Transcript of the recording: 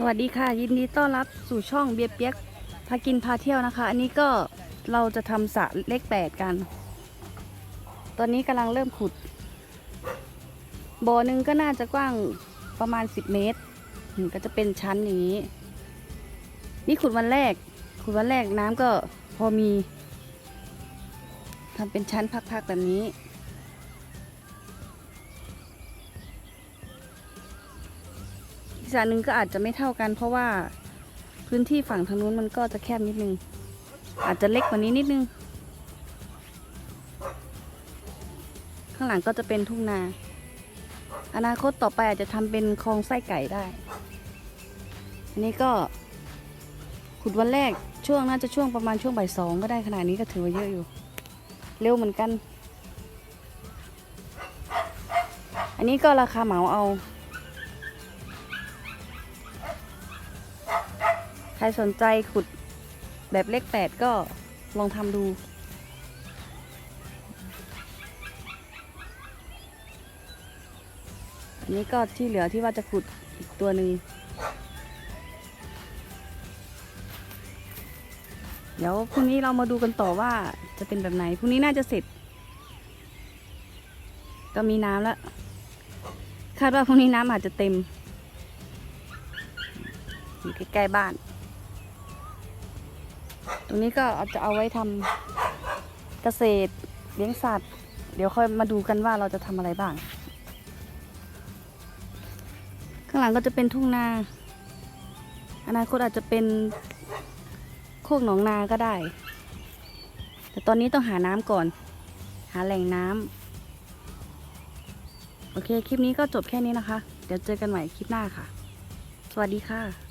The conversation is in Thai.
สวัสดีค่ะ ยินดีต้อนรับสู่ช่องเบียร์เปียกพากินพาเที่ยวนะคะ อันนี้ก็เราจะทำสระเลขแปดกัน ตอนนี้กำลังเริ่มขุด บ่อหนึ่งก็น่าจะกว้างประมาณ 10 เมตรก็จะเป็นชั้นอย่างนี้ นี่ขุดวันแรก ขุดวันแรกน้ำก็พอมีทำเป็นชั้นพักๆแบบนี้ อีกสระหนึ่งก็อาจจะไม่เท่ากัน เพราะว่าพื้นที่ฝั่งทางนู้นมันก็จะแคบนิดนึง อาจจะเล็กกว่านี้นิดนึง ข้างหลังก็จะเป็นทุ่งนา อนาคตต่อไปอาจจะทำเป็นคลองไส้ไก่ได้ อันนี้ก็ขุดวันแรกช่วงน่าจะช่วงประมาณช่วงบ่ายสองก็ได้ขนาดนี้ก็ถือว่าเยอะอยู่ เร็วเหมือนกัน อันนี้ก็ราคาเหมาเอา ใครสนใจขุดแบบเลขแปดก็ลองทำดู อันนี้ก็ที่เหลือที่ว่าจะขุดอีกตัวหนึ่ง เดี๋ยวพรุ่งนี้เรามาดูกันต่อว่าจะเป็นแบบไหน พรุ่งนี้น่าจะเสร็จ ก็มีน้ำแล้ว คาดว่าพรุ่งนี้น้ำอาจจะเต็ม อยู่ใกล้ๆบ้าน ตรงนี้ก็อาจะเอาไว้ทำเกษตรเลี้ยงสัตว์ เดี๋ยวค่อยมาดูกันว่าเราจะทำอะไรบ้าง ข้างหลังก็จะเป็นทุ่งนา อนาคตอาจจะเป็นโคกหนองนาก็ได้ แต่ตอนนี้ต้องหาน้ำก่อน หาแหล่งน้ำโอเค คลิปนี้ก็จบแค่นี้นะคะ เดี๋ยวเจอกันใหม่คลิปหน้าค่ะ สวัสดีค่ะ